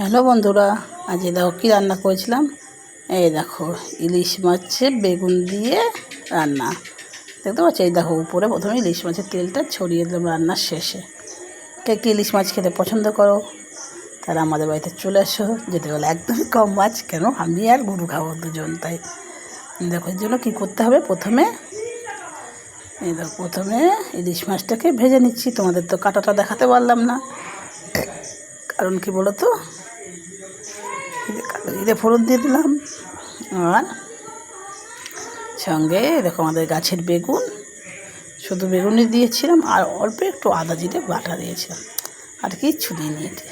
Hello বন্ধুরা আজ দেখো কী রান্না করেছিলাম? এই দেখো, ইলিশ মাছের বেগুন দিয়ে রান্না। দেখতে পাচ্ছ? এই দেখো, উপরে প্রথমে ইলিশ মাছের তেলটা ছড়িয়ে দিলাম রান্নার শেষে। কে কী ইলিশ মাছ খেতে পছন্দ করো, তারা আমাদের বাড়িতে চলে এসো। যেতে বলে একদমই কম মাছ, কেন? আমি আর গরু খাব দুজন, তাই। দেখো, এর জন্য কী করতে হবে? প্রথমে, এই দেখো, প্রথমে ইলিশ মাছটাকে ভেজে নিচ্ছি। তোমাদের তো কাটাটা দেখাতে পারলাম না। কারণ কি বলো তো? জিরে ফোড়ন দিয়ে দিলাম। আর সঙ্গে দেখো আমাদের গাছের বেগুন, শুধু বেগুনই দিয়েছিলাম আর অল্প একটু আদা জিরে বাটা দিয়েছিলাম। আর কিচ্ছু দিইনি এতে।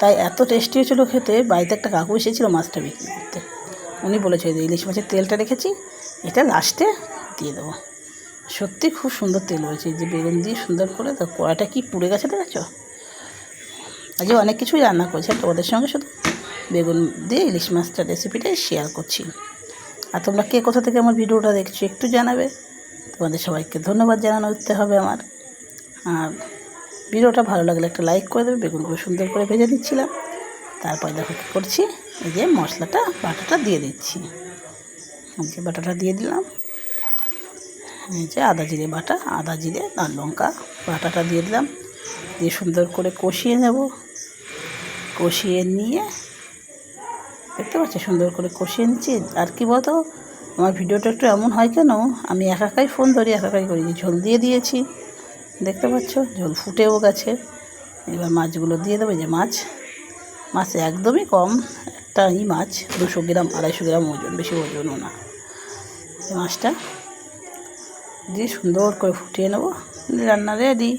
তাই এত টেস্টি হয়েছিল খেতে, বাড়িতে একটা কাকু এসেছিল মাছটা বিক্রি করতে। উনি বলেছে যে ইলিশ মাছের তেলটা রেখেছি, এটা লাস্টে দিয়ে দেবো। সত্যি খুব সুন্দর তেল হয়েছে যে বেগুন দিয়ে সুন্দর করে, তো কড়াটা কি পুড়ে গেছে দেখেছ? আজকে অনেক কিছুই রান্না করেছি তোমাদের সঙ্গে শুধু বেগুন দিয়ে ইলিশ মাছটা রেসিপিটাই শেয়ার করছি। আর তোমরা কে কোথা থেকে আমার ভিডিওটা দেখছ একটু জানাবে। তোমাদের সবাইকে ধন্যবাদ জানানো দিতে হবে আমার। আর ভিডিওটা ভালো লাগলে একটা লাইক করে দেবে, বেগুনগুলো সুন্দর করে ভেজে দিচ্ছিলাম তারপর দেখো কী করছি, এই যে মশলাটা, বাটাটা দিয়ে দিচ্ছি। এই যে বাটাটা দিয়ে দিলাম। এই যে আদা জিরে বাটা, আদা জিরে আর লঙ্কা বাটাটা দিয়ে দিলাম। দিয়ে সুন্দর করে কষিয়ে নেব। কষিয়ে নিয়ে দেখতে পাচ্ছি? সুন্দর করে কষিয়ে নিচ্ছি। আর কি বলতো, আমার ভিডিওটা একটু এমন হয় কেন, আমি একাকাই ফোন ধরি একাকাই করি। ঝোল দিয়ে দিয়েছি, দেখতে পাচ্ছ? ঝোল ফুটেও গেছে। এবার মাছগুলো দিয়ে দেবো। যে মাছ মাছ একদমই কম একটা ই মাছ, দুশো গ্রাম, আড়াইশো গ্রাম ওজন, বেশি ওজনও না। মাছটা দিয়ে সুন্দর করে ফুটিয়ে নেব। রান্না রেডি।